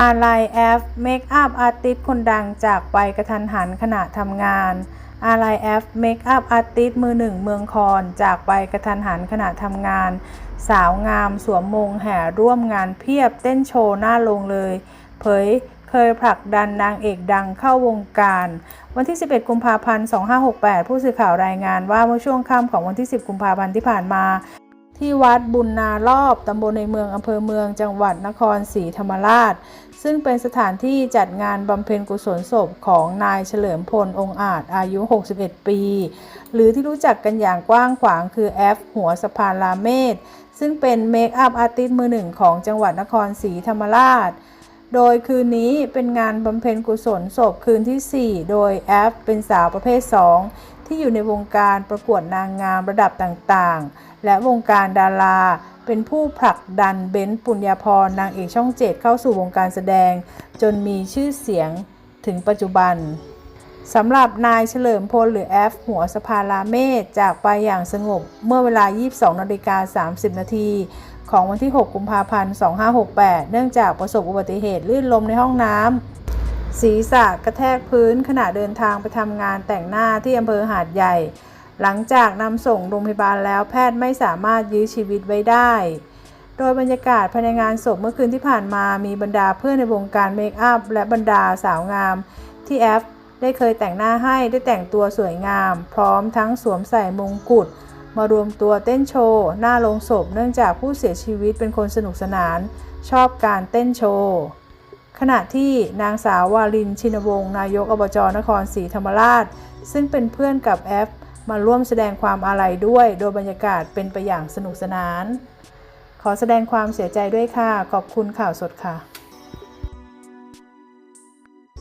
อาไลแอฟเมคอัพอาร์ติสคนดังจากไปกระทันหันขณะทำงาน อาไลแอฟเมคอัพอาร์ติสมือหนึ่งเมืองคอนจากไปกระทันหันขณะทำงาน สาวงามสวมมงแห่ร่วมงานเพียบเต้นโชว์หน้าลงเลย เผยเคยผลักดันนางเอกดังเข้าวงการ วันที่ 11 กุมภาพันธ์ 2568 ผู้สื่อข่าวรายงานว่าเมื่อช่วงค่ำของวันที่ 10 กุมภาพันธ์ที่ผ่านมา ที่วัดบุญนารอบตำบลในเมืองอำเภอเมืองจังหวัดนครศรีธรรมราช ซึ่งเป็นสถานที่จัดงานบำเพ็ญกุศลศพของนายเฉลิมพลองอาจอายุ 61 ปี หรือที่รู้จักกันอย่างกว้างขวางคือแอฟหัวสะพานลาเมศซึ่งเป็นเมคอัพอาร์ติสต์มือหนึ่งของจังหวัดนครศรีธรรมราชโดยคืนนี้เป็นงานบำเพ็ญกุศลศพคืนที่ 4 โดยแอฟเป็นสาวประเภท 2 ที่อยู่ในวงการประกวดนางงามระดับต่างๆ และวงการดารา เป็นผู้ผลักดันเบนซ์ปุญญาพรนางเอกช่องเจ็ดเข้าสู่วงการแสดง จนมีชื่อเสียงถึงปัจจุบันสำหรับนายเฉลิมพลหรือแอฟหัวสภาลาเมศจากไปอย่างสงบเมื่อเวลา 22นาฬิกา30 นาทีของวันที่ 6 กุมภาพันธ์ 2568 เนื่องจากประสบอุบัติเหตุลื่นล้มในห้องน้ำ ศีรษะกระแทกพื้นขณะเดินทางไปทำงานแต่งหน้าที่อำเภอหาดใหญ่ หลังจากนำส่งโรงพยาบาลแล้วแพทย์ไม่สามารถยื้อชีวิตไว้ได้ โดยบรรยากาศภายในงานศพเมื่อคืนที่ผ่านมามีบรรดาเพื่อนในวงการเมคอัพและบรรดาสาวงาม ที่แอฟได้เคยแต่งหน้าให้ได้แต่งตัวสวยงาม พร้อมทั้งสวมใส่มงกุฎมารวมตัวเต้นโชว์หน้าโลงศพเนื่องจากผู้เสียชีวิตเป็นคนสนุกสนาน ชอบการเต้นโชว์ ขณะที่นางสาววาลินชินวงศ์นายกอบจนครศรีธรรมราช ซึ่งเป็นเพื่อนกับแอฟมาร่วมแสดงความอาลัยด้วย โดยบรรยากาศเป็นไปอย่างสนุกสนาน ขอแสดงความเสียใจด้วยค่ะ ขอบคุณข่าวสดค่ะ